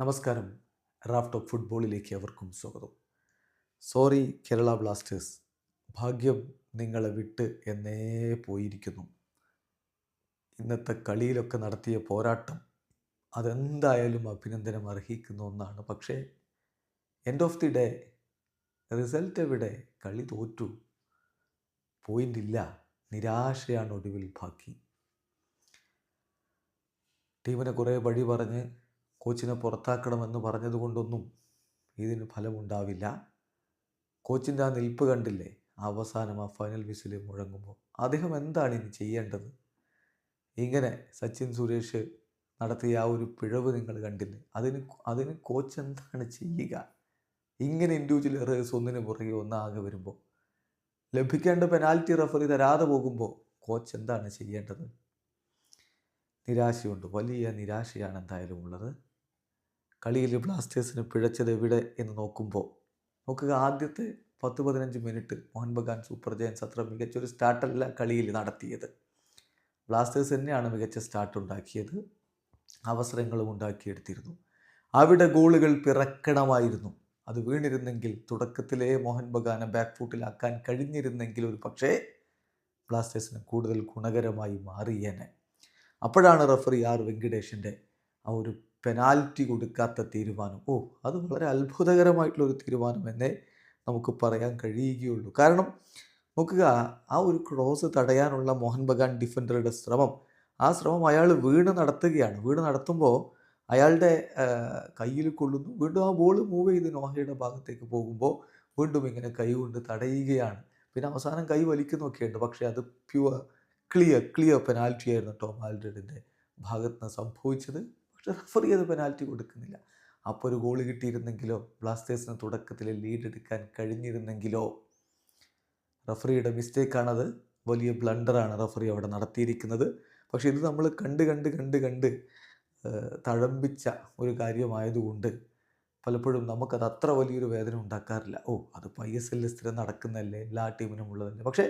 നമസ്കാരം. Raft top ഫുട്ബോളിലേക്ക് അവർക്കും സ്വാഗതം. Sorry Kerala Blasters. ഭാഗ്യം നിങ്ങളെ വിട്ട് എന്നേ പോയിരിക്കുന്നു. ഇന്നത്തെ കളിയിലൊക്കെ നടത്തിയ പോരാട്ടം അതെന്തായാലും അഭിനന്ദനം അർഹിക്കുന്ന ഒന്നാണ് പക്ഷേ end of the day result എവിടെ? കളി തോറ്റു. പോയിന്റ് ഇല്ല. നിരാശയാണ് ഒടുവിൽ ബാക്കി ടീമിനെ കുറേ വഴി പറഞ്ഞ് കോച്ചിനെ പുറത്താക്കണമെന്ന് പറഞ്ഞതുകൊണ്ടൊന്നും ഇതിന് ഫലമുണ്ടാവില്ല. കോച്ചിന്റെ ആ നിൽപ്പ് കണ്ടില്ലേ? അവസാനം ആ ഫൈനൽ വിസിൽ മുഴങ്ങുമ്പോൾ. അദ്ദേഹം എന്താണ് ഇനി ചെയ്യേണ്ടത്? ഇങ്ങനെ സച്ചിൻ സുരേഷ് നടത്തിയ ആ ഒരു പിഴവ് നിങ്ങൾ കണ്ടില്ലേ? അതിന് അതിന് കോച്ച് എന്താണ് ചെയ്യുക? ഇങ്ങനെ ഇൻഡിവിജ്വൽ എറേഴ്സ് ഒന്നിന് പുറകെ ഒന്നാകെ വരുമ്പോൾ. ലഭിക്കേണ്ട പെനാൽറ്റി റഫറി തരാതെ പോകുമ്പോൾ കോച്ച് എന്താണ് ചെയ്യേണ്ടത്? നിരാശയുണ്ട്. വലിയ നിരാശയാണ് എന്തായാലും ഉള്ളത്. കളിയിൽ ബ്ലാസ്റ്റേഴ്സിന് പിഴച്ചത് എവിടെ എന്ന് നോക്കുമ്പോൾ നോക്കുക ആദ്യത്തെ പത്ത് പതിനഞ്ച് minute Mohun Bagan Super Giants അത്ര മികച്ചൊരു സ്റ്റാർട്ടല്ല കളിയിൽ നടത്തിയത്. ബ്ലാസ്റ്റേഴ്സ് തന്നെയാണ് മികച്ച സ്റ്റാർട്ട് ഉണ്ടാക്കിയത്. അവസരങ്ങളും ഉണ്ടാക്കിയെടുത്തിരുന്നു. അവിടെ ഗോളുകൾ പിറക്കണമായിരുന്നു. അത് വീണിരുന്നെങ്കിൽ തുടക്കത്തിലെ മോഹൻ ബഗാനെ ബാക്ക് ഫൂട്ടിലാക്കാൻ കഴിഞ്ഞിരുന്നെങ്കിൽ ഒരു പക്ഷേ ബ്ലാസ്റ്റേഴ്സിന് കൂടുതൽ ഗുണകരമായി മാറിയേനെ. അപ്പോഴാണ് റഫറി ആർ വെങ്കടേഷിന്റെ ആ ഒരു പെനാൽറ്റി കൊടുക്കാത്ത തീരുമാനം. ഓ അത് വളരെ അത്ഭുതകരമായിട്ടുള്ള ഒരു തീരുമാനം എന്നേ നമുക്ക് പറയാൻ കഴിയുകയുള്ളൂ. കാരണം നോക്കുക ആ ഒരു ക്രോസ് തടയാനുള്ള മോഹൻ ബഗാൻ ഡിഫൻഡറുടെ ശ്രമം ആ ശ്രമം അയാൾ വീണ് നടത്തുകയാണ്. വീണ് നടത്തുമ്പോൾ അയാളുടെ കയ്യിൽ കൊള്ളുന്നു. വീണ്ടും ആ ബോൾ മൂവ് ചെയ്ത് നോഹയുടെ ഭാഗത്തേക്ക് പോകുമ്പോൾ വീണ്ടും ഇങ്ങനെ കൈ കൊണ്ട് തടയുകയാണ്. പിന്നെ അവസാനം കൈ വലിക്കുന്നൊക്കെയുണ്ട്. പക്ഷേ അത് പ്യുവർ ക്ലിയർ ക്ലിയർ പെനാൽറ്റി ആയിരുന്നു ടോം ആൽഡ്രഡിന്റെ ഭാഗത്ത് നിന്ന് സംഭവിച്ചത്. റഫറി അത് പെനാൽറ്റി കൊടുക്കുന്നില്ല. അപ്പോൾ ഒരു ഗോൾ കിട്ടിയിരുന്നെങ്കിലോ ബ്ലാസ്റ്റേഴ്സിന് തുടക്കത്തിൽ ലീഡ് എടുക്കാൻ കഴിഞ്ഞിരുന്നെങ്കിലോ റഫറിയുടെ മിസ്റ്റേക്കാണത് വലിയ ബ്ലണ്ടറാണ് റഫറി അവിടെ നടത്തിയിരിക്കുന്നത്. പക്ഷേ ഇത് നമ്മൾ കണ്ട് കണ്ട് കണ്ട് കണ്ട് തഴമ്പിച്ച ഒരു കാര്യമായതുകൊണ്ട് പലപ്പോഴും നമുക്കത് അത്ര വലിയൊരു വേദന ഉണ്ടാക്കാറില്ല. ഓ അത് ഐ എസ് എല്ലിൽ സ്ഥിരം നടക്കുന്നതല്ലേ? എല്ലാ ടീമിനും ഉള്ളതല്ലേ? പക്ഷേ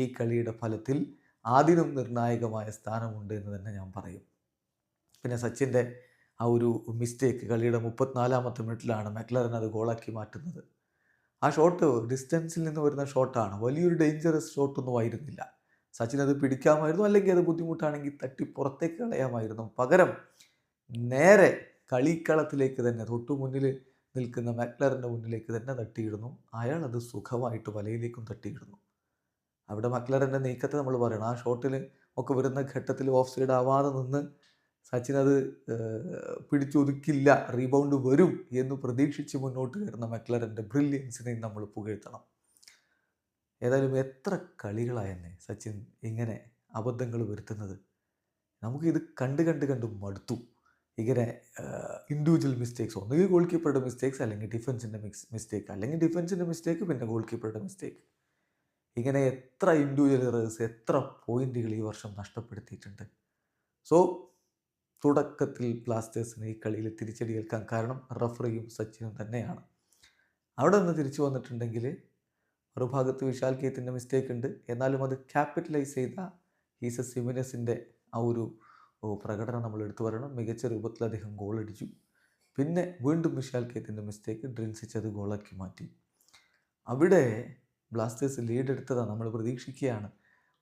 ഈ കളിയുടെ ഫലത്തിൽ ആദ്യം നിർണായകമായ സ്ഥാനമുണ്ട് എന്ന് തന്നെ ഞാൻ പറയും. പിന്നെ സച്ചിന്റെ ആ ഒരു മിസ്റ്റേക്ക് കളിയുടെ മുപ്പത്തിനാലാമത്തെ മിനിറ്റിലാണ് മെക്ലറൻ അത് ഗോളാക്കി മാറ്റുന്നത്. ആ ഷോട്ട് ഡിസ്റ്റൻസിൽ നിന്ന് വരുന്ന ഷോട്ടാണ് വലിയൊരു ഡേഞ്ചറസ് ഷോട്ടൊന്നും ആയിരുന്നില്ല. സച്ചിൻ അത് പിടിക്കാമായിരുന്നു അല്ലെങ്കിൽ അത് ബുദ്ധിമുട്ടാണെങ്കിൽ തട്ടി പുറത്തേക്ക് കളയാമായിരുന്നു. പകരം നേരെ കളിക്കളത്തിലേക്ക് തന്നെ തൊട്ടു മുന്നിൽ നിൽക്കുന്ന മെക്ലറിന്റെ മുന്നിലേക്ക് തന്നെ തട്ടിയിടുന്നു. അയാൾ അത് സുഖമായിട്ട് വലയിലേക്കും തട്ടിയിടുന്നു. അവിടെ മക്ലറിന്റെ നീക്കത്തെ നമ്മൾ പറയണം. ആ ഷോട്ടിൽ ഒക്കെ വരുന്ന ഘട്ടത്തിൽ ഓഫ് സൈഡ് ആവാതെ നിന്ന് സച്ചിൻ അത് പിടിച്ചൊതുക്കില്ല റീബൗണ്ട് വരും എന്ന് പ്രതീക്ഷിച്ച് മുന്നോട്ട് കയറുന്ന മക്ലറിന്റെ ബ്രില്യൻസിനെയും നമ്മൾ പുകഴ്ത്തണം. ഏതായാലും എത്ര കളികളായെന്നെ സച്ചിൻ ഇങ്ങനെ അബദ്ധങ്ങൾ വരുത്തുന്നത്. നമുക്കിത് കണ്ട് കണ്ട് കണ്ട് മടുത്തു. ഇങ്ങനെ ഇൻഡിവിജ്വൽ മിസ്റ്റേക്സ് ഒന്നുകിൽ ഗോൾ കീപ്പറുടെ മിസ്റ്റേക്സ് അല്ലെങ്കിൽ ഡിഫൻസിന്റെ മിക്സ് മിസ്റ്റേക്ക് അല്ലെങ്കിൽ ഡിഫൻസിന്റെ മിസ്റ്റേക്ക് പിന്നെ ഗോൾ കീപ്പറുടെ മിസ്റ്റേക്ക് ഇങ്ങനെ എത്ര ഇൻഡിവിജ്വൽ എറേഴ്സ് എത്ര പോയിന്റുകൾ ഈ വർഷം നഷ്ടപ്പെടുത്തിയിട്ടുണ്ട്. സോ തുടക്കത്തിൽ ബ്ലാസ്റ്റേഴ്സിന് ഈ കളിയിൽ തിരിച്ചടിയേൽക്കാൻ കാരണം റഫറിയും സച്ചിനും തന്നെയാണ്. അവിടെ നിന്ന് തിരിച്ചു വന്നിട്ടുണ്ടെങ്കിൽ ഒരു ഭാഗത്ത് വിശാൽ കേത്തിന്റെ മിസ്റ്റേക്ക് ഉണ്ട്. എന്നാലും അത് ക്യാപിറ്റലൈസ് ചെയ്ത ഹീസ സിമിനസിന്റെ ആ ഒരു പ്രകടനം നമ്മൾ എടുത്തു പറയണം. മികച്ച രൂപത്തിൽ അദ്ദേഹം ഗോൾ അടിച്ചു. പിന്നെ വീണ്ടും വിശാൽ കേത്തിന്റെ മിസ്റ്റേക്ക് ഡ്രിൻസിച്ച് അത് ഗോളാക്കി മാറ്റി. അവിടെ ബ്ലാസ്റ്റേഴ്സ് ലീഡ് എടുത്തതാണ് നമ്മൾ പ്രതീക്ഷിക്കുകയാണ്.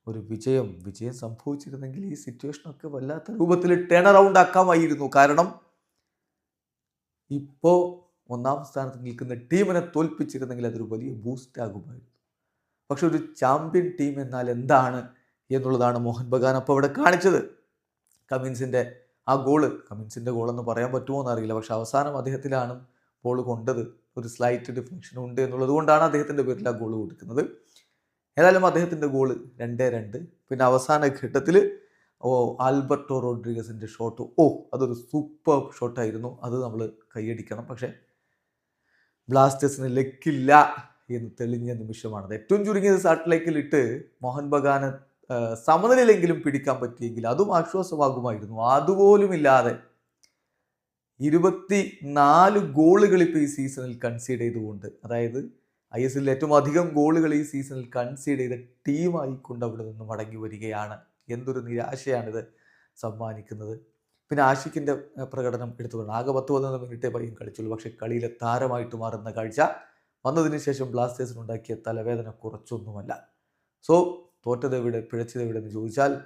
ഒരു വിജയം വിജയം സംഭവിച്ചിരുന്നെങ്കിൽ ഈ സിറ്റുവേഷനൊക്കെ വല്ലാത്ത രൂപത്തിൽ ടേൺ അറൗണ്ട് ആക്കാമായിരുന്നു. കാരണം ഇപ്പോൾ ഒന്നാം സ്ഥാനത്ത് നിൽക്കുന്ന ടീമിനെ തോൽപ്പിച്ചിരുന്നെങ്കിൽ അതൊരു വലിയ ബൂസ്റ്റ് ആകുമായിരുന്നു. പക്ഷെ ഒരു ചാമ്പ്യൻ ടീം എന്നാൽ എന്താണ് എന്നുള്ളതാണ് മോഹൻ ബഗാൻ അപ്പോൾ അവിടെ കാണിച്ചത്. കമിൻസിന്റെ ആ ഗോൾ കമിൻസിന്റെ ഗോളെന്ന് പറയാൻ പറ്റുമോ എന്നറിയില്ല. പക്ഷെ അവസാനം അദ്ദേഹത്തിലാണ് ബോൾ കൊണ്ടത്. ഒരു സ്ലൈറ്റ് ഡിഫ്ലക്ഷൻ ഉണ്ട് എന്നുള്ളത് കൊണ്ടാണ് അദ്ദേഹത്തിന്റെ പേരിൽ ആ ഗോൾ കൊടുക്കുന്നത്. ഏതായാലും അദ്ദേഹത്തിന്റെ ഗോൾ രണ്ടേ രണ്ട്. പിന്നെ അവസാന ഘട്ടത്തിൽ ഓ ആൽബർട്ടോ റോഡ്രിഗസിന്റെ ഷോട്ട് ഓ അതൊരു സൂപ്പർ ഷോട്ടായിരുന്നു അത് നമ്മൾ കൈയടിക്കണം. പക്ഷേ ബ്ലാസ്റ്റേഴ്സിന് ലക്കില്ല എന്ന് തെളിഞ്ഞ നിമിഷമാണത്. ഏറ്റവും ചുരുങ്ങിയത് സാറ്റലൈറ്റിലിട്ട് മോഹൻ ബഗാന് സമനിലയിലെങ്കിലും പിടിക്കാൻ പറ്റിയെങ്കിൽ അതും ആശ്വാസമാകുമായിരുന്നു. അതുപോലും ഇല്ലാതെ ഇരുപത്തി നാല് ഗോളുകൾ ഇപ്പോൾ ഈ സീസണിൽ കൺസീഡ് ചെയ്തുകൊണ്ട് അതായത് ഐ എസ് എല്ലിൽ ഏറ്റവും അധികം ഗോളുകൾ ഈ സീസണിൽ കൺസീഡ് ചെയ്ത ടീമായി കൊണ്ട് അവിടെ നിന്ന് മടങ്ങി വരികയാണ്. എന്തൊരു നിരാശയാണിത് സമ്മാനിക്കുന്നത്. പിന്നെ ആഷിക്കിന്റെ പ്രകടനം എടുത്തു പറഞ്ഞു ആകെ പത്ത് പതിനൊന്ന് മിനിറ്റേ പയ്യൻ കളിച്ചുള്ളൂ. പക്ഷേ കളിയിലെ താരമായിട്ട് മാറുന്ന കാഴ്ച വന്നതിന് ശേഷം ബ്ലാസ്റ്റേഴ്സിനുണ്ടാക്കിയ തലവേദന കുറച്ചൊന്നുമല്ല. സോ തോറ്റതെവിടെ പിഴച്ചതെവിടെ എന്ന് ചോദിച്ചാൽ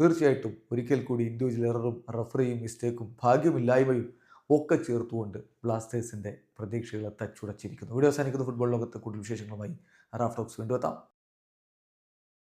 തീർച്ചയായിട്ടും ഒരിക്കൽ കൂടി ഇൻഡിവിജ്വൽ എററും റഫറിയും മിസ്റ്റേക്കും ഭാഗ്യമില്ലായ്മയും ഒക്കെ ചേർത്തുകൊണ്ട് ബ്ലാസ്റ്റേഴ്സിന്റെ പ്രതീക്ഷകളെ തച്ചുടച്ചിരിക്കുന്നു. വീഡിയോ അവസാനിക്കുന്ന. ഫുട്ബോൾ ലോകത്ത് കൂടുതൽ വിശേഷങ്ങളുമായി റാഫ് ടോക്സ് വീണ്ടും എത്താം.